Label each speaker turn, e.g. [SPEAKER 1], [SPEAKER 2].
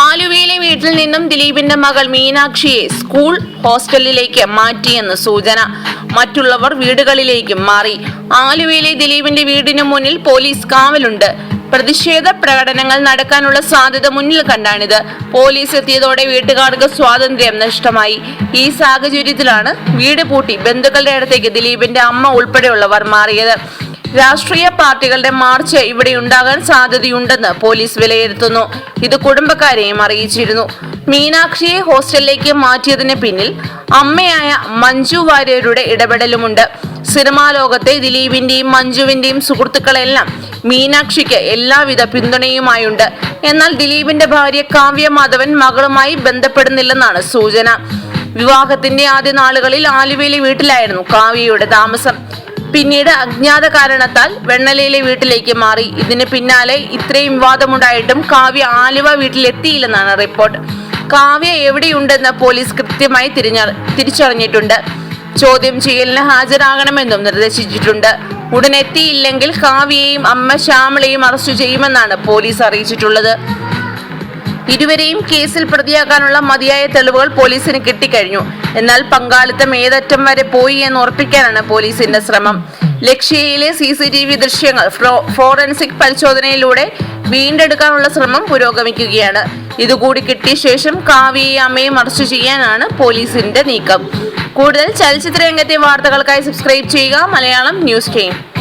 [SPEAKER 1] ആലുവയിലെ വീട്ടിൽ നിന്നും ദിലീപിന്റെ മകൾ മീനാക്ഷിയെ സ്കൂൾ ഹോസ്റ്റലിലേക്ക് മാറ്റിയെന്ന് സൂചന. മറ്റുള്ളവർ വീടുകളിലേക്കും മാറി. ആലുവയിലെ ദിലീപിന്റെ വീടിന് മുന്നിൽ പോലീസ് കാവലുണ്ട്. പ്രതിഷേധ പ്രകടനങ്ങൾ നടക്കാനുള്ള സാധ്യത മുന്നിൽ കണ്ടാണിത്. പോലീസ് എത്തിയതോടെ വീട്ടുകാർക്ക് സ്വാതന്ത്ര്യം നഷ്ടമായി. ഈ സാഹചര്യത്തിലാണ് വീട് പൂട്ടി ബന്ധുക്കളുടെ അടുത്തേക്ക് ദിലീപിന്റെ അമ്മ ഉൾപ്പെടെയുള്ളവർ മാറിയത്. രാഷ്ട്രീയ പാർട്ടികളുടെ മാർച്ച് ഇവിടെ ഉണ്ടാകാൻ സാധ്യതയുണ്ടെന്ന് പോലീസ് വിലയിരുത്തുന്നു. ഇത് കുടുംബക്കാരെയും അറിയിച്ചിരുന്നു. മീനാക്ഷിയെ ഹോസ്റ്റലിലേക്ക് മാറ്റിയതിന് പിന്നിൽ അമ്മയായ മഞ്ജു വാര്യരുടെ ഇടപെടലുമുണ്ട്. സിനിമാ ലോകത്തെ ദിലീപിന്റെയും മഞ്ജുവിന്റെയും സുഹൃത്തുക്കളെല്ലാം മീനാക്ഷിക്ക് എല്ലാവിധ പിന്തുണയുമായുണ്ട്. എന്നാൽ ദിലീപിന്റെ ഭാര്യ കാവ്യ മാധവൻ മകളുമായി ബന്ധപ്പെടുന്നില്ലെന്നാണ് സൂചന. വിവാഹത്തിന്റെ ആദ്യ നാളുകളിൽ ആലുവയിലെ വീട്ടിലായിരുന്നു കാവ്യയുടെ താമസം. പിന്നീട് അജ്ഞാത കാരണത്താൽ വെണ്ണലയിലെ വീട്ടിലേക്ക് മാറി. ഇതിന് പിന്നാലെ ഇത്രയും വിവാദമുണ്ടായിട്ടും കാവ്യ ആലുവ വീട്ടിലെത്തിയില്ലെന്നാണ് റിപ്പോർട്ട്. കാവ്യ എവിടെയുണ്ടെന്ന് പോലീസ് കൃത്യമായി തിരിഞ്ഞ തിരിച്ചറിഞ്ഞിട്ടുണ്ട്. ചോദ്യം ചെയ്യലിന് ഹാജരാകണമെന്നും നിർദ്ദേശിച്ചിട്ടുണ്ട്. ഉടനെത്തിയില്ലെങ്കിൽ കാവ്യയെയും അമ്മ ശ്യാമളയും അറസ്റ്റ് ചെയ്യുമെന്നാണ് പോലീസ് അറിയിച്ചിട്ടുള്ളത്. ഇരുവരെയും കേസിൽ പ്രതിയാക്കാനുള്ള മതിയായ തെളിവുകൾ പോലീസിന് കിട്ടിക്കഴിഞ്ഞു. എന്നാൽ പങ്കാളിത്തം ഏതറ്റം വരെ പോയി എന്ന് ഉറപ്പിക്കാനാണ് പോലീസിന്റെ ശ്രമം. ലക്ഷ്യയിലെ സി സി ടി വി ദൃശ്യങ്ങൾ ഫോറൻസിക് പരിശോധനയിലൂടെ വീണ്ടെടുക്കാനുള്ള ശ്രമം പുരോഗമിക്കുകയാണ്. ഇതുകൂടി കിട്ടിയ ശേഷം കാവ്യയെ അമ്മയും അറസ്റ്റ് ചെയ്യാനാണ് പോലീസിന്റെ നീക്കം. കൂടുതൽ ചലച്ചിത്ര രംഗത്തെ വാർത്തകൾക്കായി സബ്സ്ക്രൈബ് ചെയ്യുക മലയാളം ന്യൂസ് ടൈം.